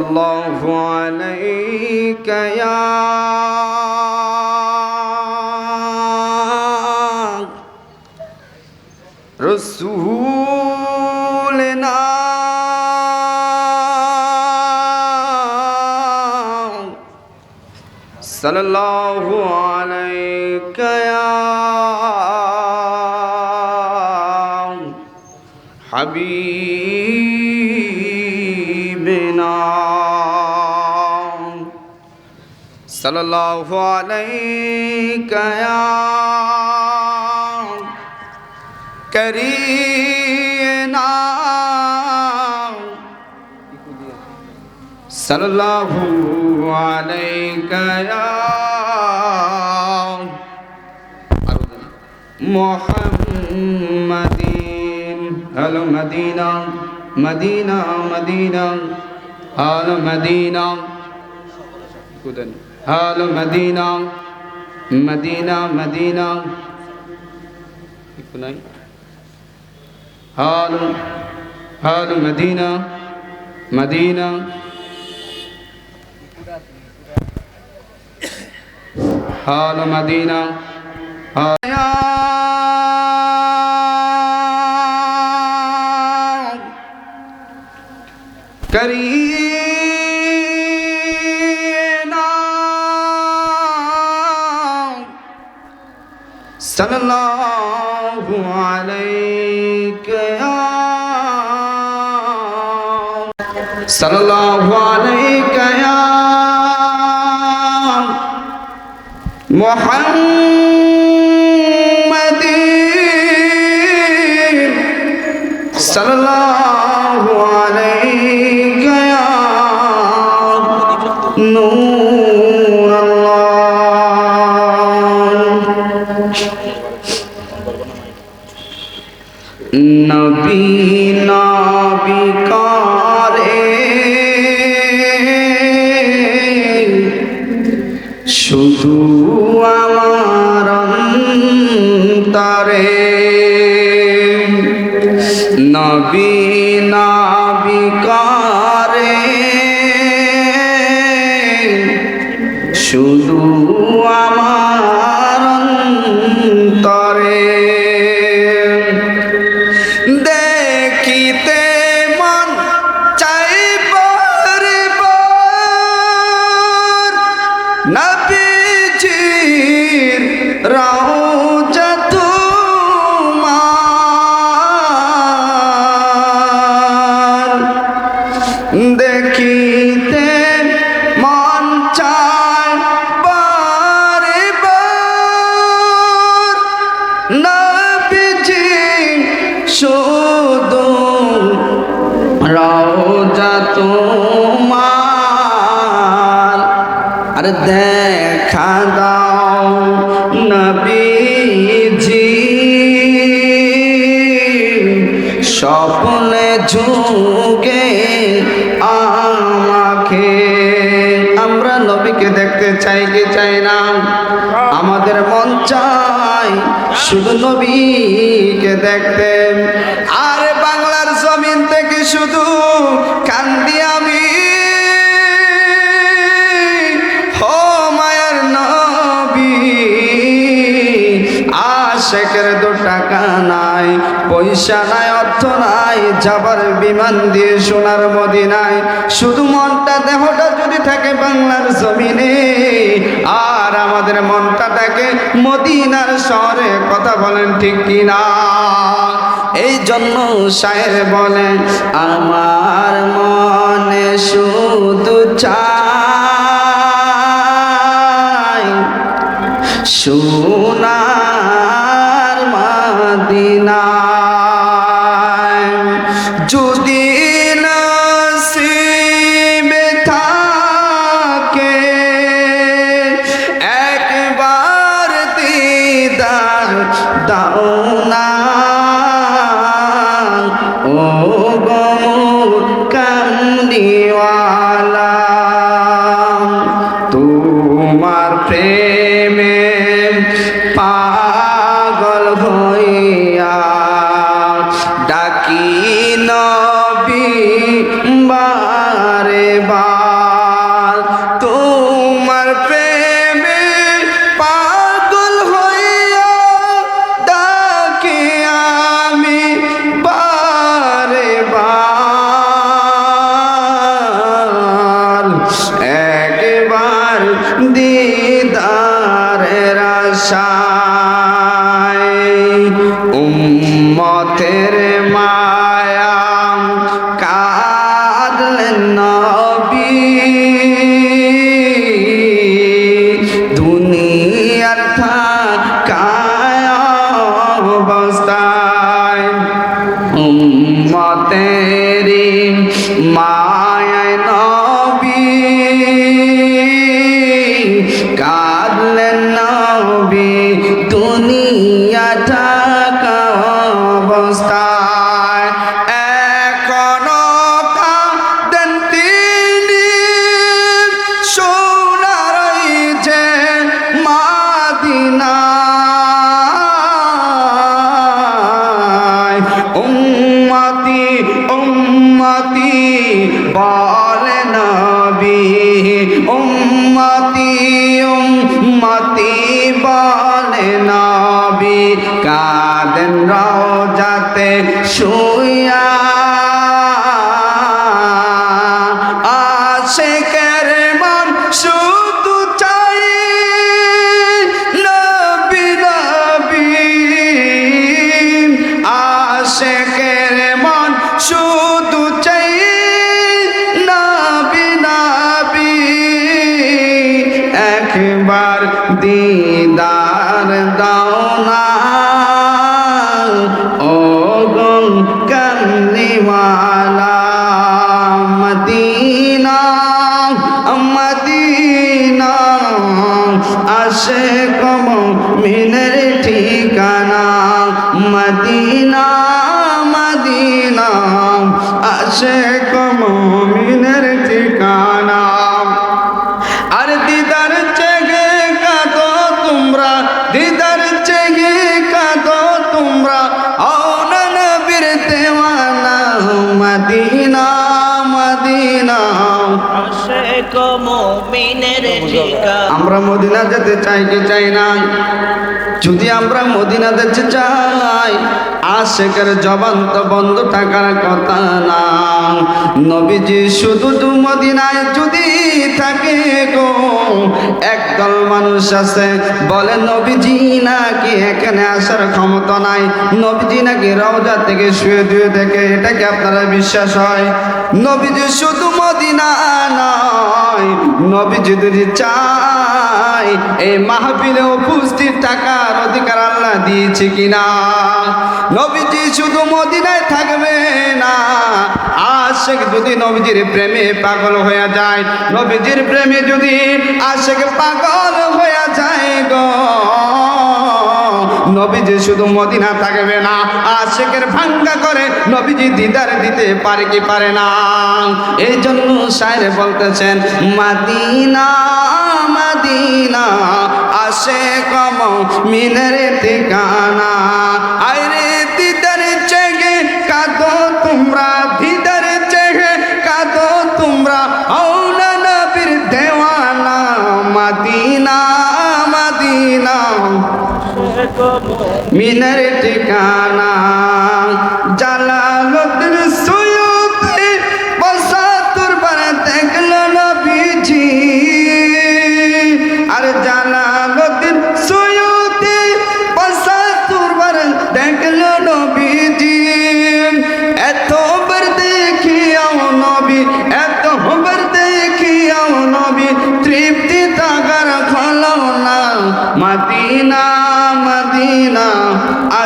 الله عليك يا رسولنا صلى الله عليك يا الله عليك يا كرينا صلى الله عليك يا محمد هلو مدينة مدينة مدينة هلو مدينة هلو مدينة مدينة مدينة هلو هلو مدينة مدينة هلو مدينة كرينا صلى الله عليك يا صلى الله عليك يا محمد صلى الله নবী নবী করে। শুধু আমার অন্তরে। নবী নবী দেখিতে মন চায় বারে বার নবীজি শুধু রওজা তোমার আর দেখা যুগে আমাকে। আমরা নবীকে দেখতে চাই কি চাই না। আমাদের মন চাই শুধু নবীকে দেখতে। আর বাংলার জমিন থেকে শুধু কান্দি আমি। হো মায়ের নবী নাই পয়সা নাই অর্থ নাই, যাবার বিমান দিয়ে সোনার মদিনায়। শুধু মনটা, দেহটা যদি থাকে বাংলার জমিনে, আর আমাদের মনটা থাকে মদিনার শহরে, কথা বলেন ঠিক কিনা? এই জন্য শায়ের বলেন আমার মনে শুধু চাই সোনার মদিনায় যদি নসিবে থাকে একবার দিদার দাও না আশায় উম্মতের মায়া কাঁদলেন নবী। দুনিয়ার থাকায় অবস্থায় উম্মতের মায়া নয় রওজাতে শুইয়া আশেকের মন শুধু চাই নবী নবী? আশেকের মন শুধু চাই নবী নবী? একবার দিদার দাও না কান্দিওয়ালা মদিনা মদিনা আসে কম मिनर ঠিকানা মদিনা मदीना আসে কম মিনের ঠিকানা। আমরা মদিনা যেতে চাই কি চাই না যদি আমরা মদিনা যেতে চাই আশেকের জবান তো বন্ধ থাকার কথা না। নবীজি শুধু দু মদিনায় যদি থাকে গো একদল মানুষ আছে বলে নবীজি নাকি এখানে আসার ক্ষমতা নাই? নবীজি নাকি রওজা থেকে শুয়ে শুয়ে দেখে এটা কি আপনারা বিশ্বাস হয়? নবীজি শুধু মদিনা নয় নবীজি যদি চাই, এই মাহফিলে উপস্থিত টাকার অধিকার আল্লাহ দিয়েছে কিনা? নবীজি শুধু মদিনায় থাকবে না আশেখ যদি নবীজির প্রেমে পাগল হয়ে যায়, নবীজির প্রেমে যদি আশেখ পাগল হয়ে যায় গো। নবীজি শুধু মদিনা থাকবে না, আশেকের ভাঙ্গা করে নবীজি দিদার দিতে পারে কি পারে না। এই জন্য সাইরে বলতেছেন, মাদিনা মাদিনা আসে কম মিনের ঠিকানা মিনের ঠিকানা জালালুদ্দিন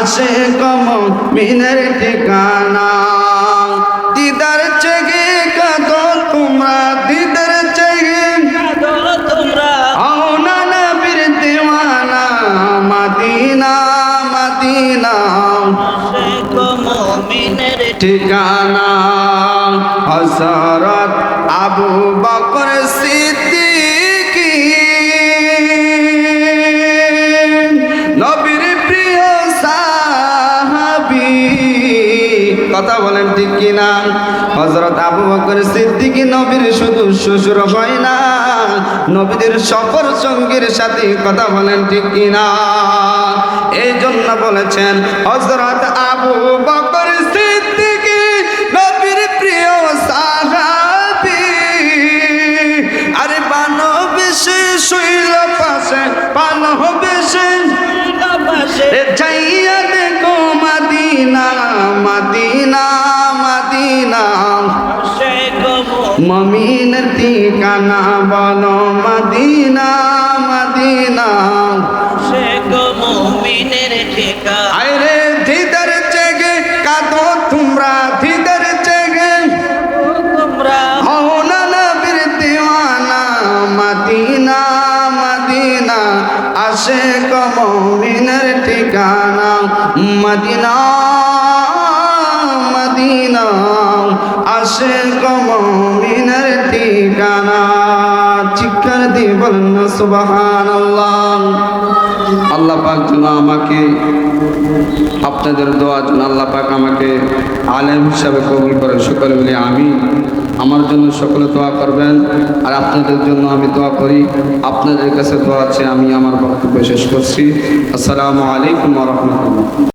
আসে কম মিনের ঠিকানা। দিদার চেগে কাদো তোমরা, দিদার চেগে কাঁদো তোমরা। আওনা নবীর দেওয়ানা, মদিনা মদিনা। আশেক মুমিনের ঠিকানা। হসরত আবু বকর সিদ্দিকী কিনা হজরত আবু বকর সিদ্দিকী নবীর শুধু শ্বশুর হয় না। নবীদের সফর সঙ্গীর সাথে কথা বলেন ঠিক কিনা? এই জন্য বলেছেন হজরত আবু বকর সিদ্দিকী নবীর প্রিয় সাহাবী। আরে বানো বেশি শুইল পাশে বানো মমিনের ঠিকানা বলো মাদিনা মাদিনা। আশেক মুমিনের ঠিকানা। আরে ধীদের চেগে কাঁদো তোমরা ধীদের চেগে। তোমরা হওনা নবীর দিওয়ানা মদিনা মদিনা। আসে কমিনের ঠিকানা মদিনা মদিনা। আসে কমিনের দিয়ে বলেন না সুবাহান আল্লাহ পাক যেন আমাকে, আপনাদের দোয়া যেন আল্লাহ পাক আমাকে আলেম হিসাবে কবুল করে। সকলে বলে আমি আমার জন্য সকলে দোয়া করবেন। আর আপনাদের জন্য আমি দোয়া করি। আপনাদের কাছে দোয়া আছে আমি আমার বক্তব্য শেষ করছি। আসসালামু আলাইকুম রহমতুল্লাহ।